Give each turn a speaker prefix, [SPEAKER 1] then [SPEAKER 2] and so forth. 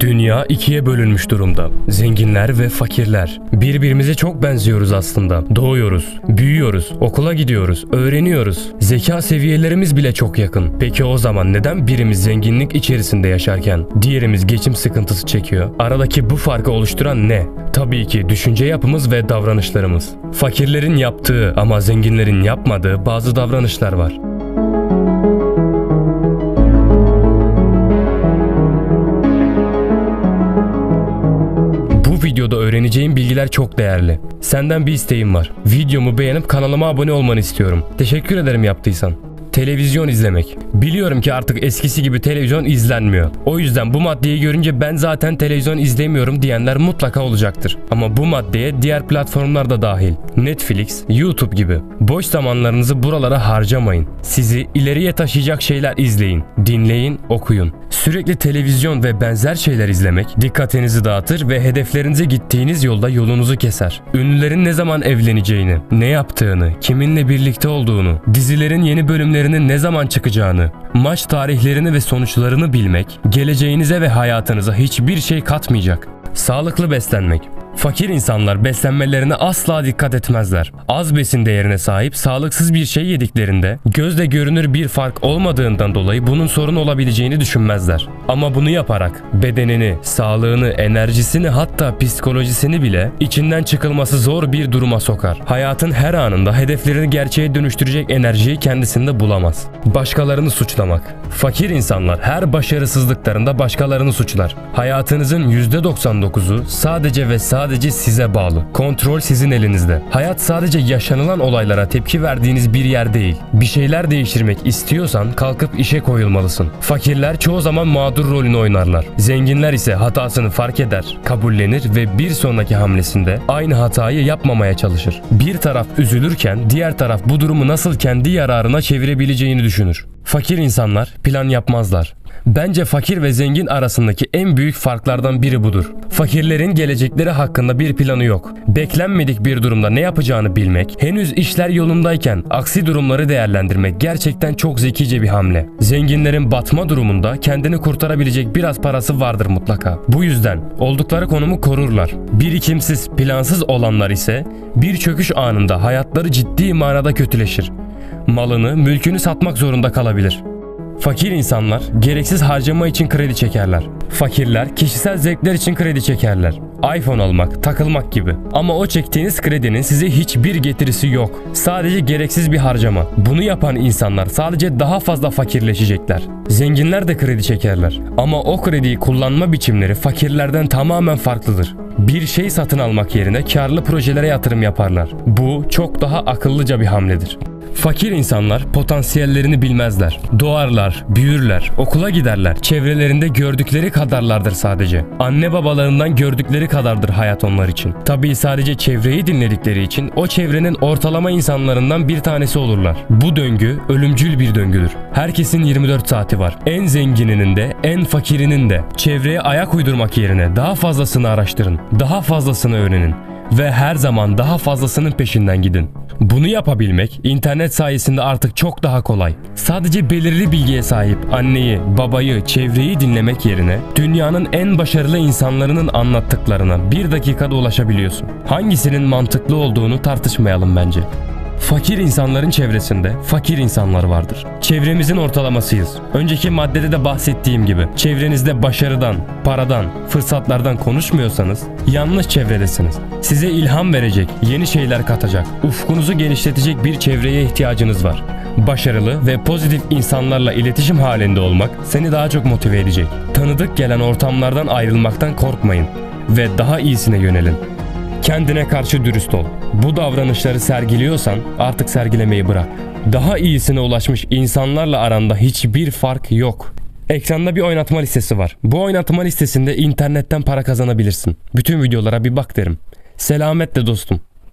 [SPEAKER 1] Dünya ikiye bölünmüş durumda. Zenginler ve fakirler. Birbirimize çok benziyoruz aslında. Doğuyoruz, büyüyoruz, okula gidiyoruz, öğreniyoruz. Zeka seviyelerimiz bile çok yakın. Peki o zaman neden birimiz zenginlik içerisinde yaşarken diğerimiz geçim sıkıntısı çekiyor? Aradaki bu farkı oluşturan ne? Tabii ki düşünce yapımız ve davranışlarımız. Fakirlerin yaptığı ama zenginlerin yapmadığı bazı davranışlar var. Öğreneceğin bilgiler çok değerli. Senden bir isteğim var. Videomu beğenip kanalıma abone olmanı istiyorum. Teşekkür ederim yaptıysan. Televizyon izlemek. Biliyorum ki artık eskisi gibi televizyon izlenmiyor. O yüzden bu maddeyi görünce ben zaten televizyon izlemiyorum diyenler mutlaka olacaktır. Ama bu maddeye diğer platformlar da dahil. Netflix, YouTube gibi. Boş zamanlarınızı buralara harcamayın. Sizi ileriye taşıyacak şeyler izleyin, dinleyin, okuyun. Sürekli televizyon ve benzer şeyler izlemek dikkatinizi dağıtır ve hedeflerinize gittiğiniz yolda yolunuzu keser. Ünlülerin ne zaman evleneceğini, ne yaptığını, kiminle birlikte olduğunu, dizilerin yeni bölümlerinin ne zaman çıkacağını, maç tarihlerini ve sonuçlarını bilmek, geleceğinize ve hayatınıza hiçbir şey katmayacak. Sağlıklı beslenmek. Fakir insanlar beslenmelerine asla dikkat etmezler. Az besin değerine sahip sağlıksız bir şey yediklerinde gözle görünür bir fark olmadığından dolayı bunun sorun olabileceğini düşünmezler. Ama bunu yaparak bedenini, sağlığını, enerjisini hatta psikolojisini bile içinden çıkılması zor bir duruma sokar. Hayatın her anında hedeflerini gerçeğe dönüştürecek enerjiyi kendisinde bulamaz. Başkalarını suçlamak. Fakir insanlar her başarısızlıklarında başkalarını suçlar. Hayatınızın %99'u sadece ve sadece size bağlı. Kontrol sizin elinizde. Hayat sadece yaşanılan olaylara tepki verdiğiniz bir yer değil. Bir şeyler değiştirmek istiyorsan kalkıp işe koyulmalısın. Fakirler çoğu zaman mağdur rolünü oynarlar. Zenginler ise hatasını fark eder, kabullenir ve bir sonraki hamlesinde aynı hatayı yapmamaya çalışır. Bir taraf üzülürken diğer taraf bu durumu nasıl kendi yararına çevirebileceğini düşünür. Fakir insanlar plan yapmazlar. Bence fakir ve zengin arasındaki en büyük farklardan biri budur. Fakirlerin gelecekleri hakkında bir planı yok. Beklenmedik bir durumda ne yapacağını bilmek, henüz işler yolundayken aksi durumları değerlendirmek gerçekten çok zekice bir hamle. Zenginlerin batma durumunda kendini kurtarabilecek biraz parası vardır mutlaka. Bu yüzden oldukları konumu korurlar. Birikimsiz, plansız olanlar ise bir çöküş anında hayatları ciddi manada kötüleşir. Malını, mülkünü satmak zorunda kalabilir. Fakir insanlar gereksiz harcama için kredi çekerler. Fakirler kişisel zevkler için kredi çekerler. iPhone almak, takılmak gibi. Ama o çektiğiniz kredinin size hiçbir getirisi yok. Sadece gereksiz bir harcama. Bunu yapan insanlar sadece daha fazla fakirleşecekler. Zenginler de kredi çekerler. Ama o krediyi kullanma biçimleri fakirlerden tamamen farklıdır. Bir şey satın almak yerine karlı projelere yatırım yaparlar. Bu çok daha akıllıca bir hamledir. Fakir insanlar potansiyellerini bilmezler. Doğarlar, büyürler, okula giderler. Çevrelerinde gördükleri kadarlardır sadece. Anne babalarından gördükleri kadardır hayat onlar için. Tabii sadece çevreyi dinledikleri için o çevrenin ortalama insanlarından bir tanesi olurlar. Bu döngü ölümcül bir döngüdür. Herkesin 24 saati var. En zengininin de en fakirinin de. Çevreye ayak uydurmak yerine daha fazlasını araştırın. Daha fazlasını öğrenin ve her zaman daha fazlasının peşinden gidin. Bunu yapabilmek internet sayesinde artık çok daha kolay. Sadece belirli bilgiye sahip anneyi, babayı, çevreyi dinlemek yerine dünyanın en başarılı insanlarının anlattıklarına bir dakikada ulaşabiliyorsun. Hangisinin mantıklı olduğunu tartışmayalım bence. Fakir insanların çevresinde fakir insanlar vardır. Çevremizin ortalamasıyız. Önceki maddede de bahsettiğim gibi çevrenizde başarıdan, paradan, fırsatlardan konuşmuyorsanız yanlış çevredesiniz. Size ilham verecek, yeni şeyler katacak, ufkunuzu genişletecek bir çevreye ihtiyacınız var. Başarılı ve pozitif insanlarla iletişim halinde olmak seni daha çok motive edecek. Tanıdık gelen ortamlardan ayrılmaktan korkmayın ve daha iyisine yönelin. Kendine karşı dürüst ol. Bu davranışları sergiliyorsan artık sergilemeyi bırak. Daha iyisine ulaşmış insanlarla aranda hiçbir fark yok. Ekranda bir oynatma listesi var. Bu oynatma listesinde internetten para kazanabilirsin. Bütün videolara bir bak derim. Selametle dostum.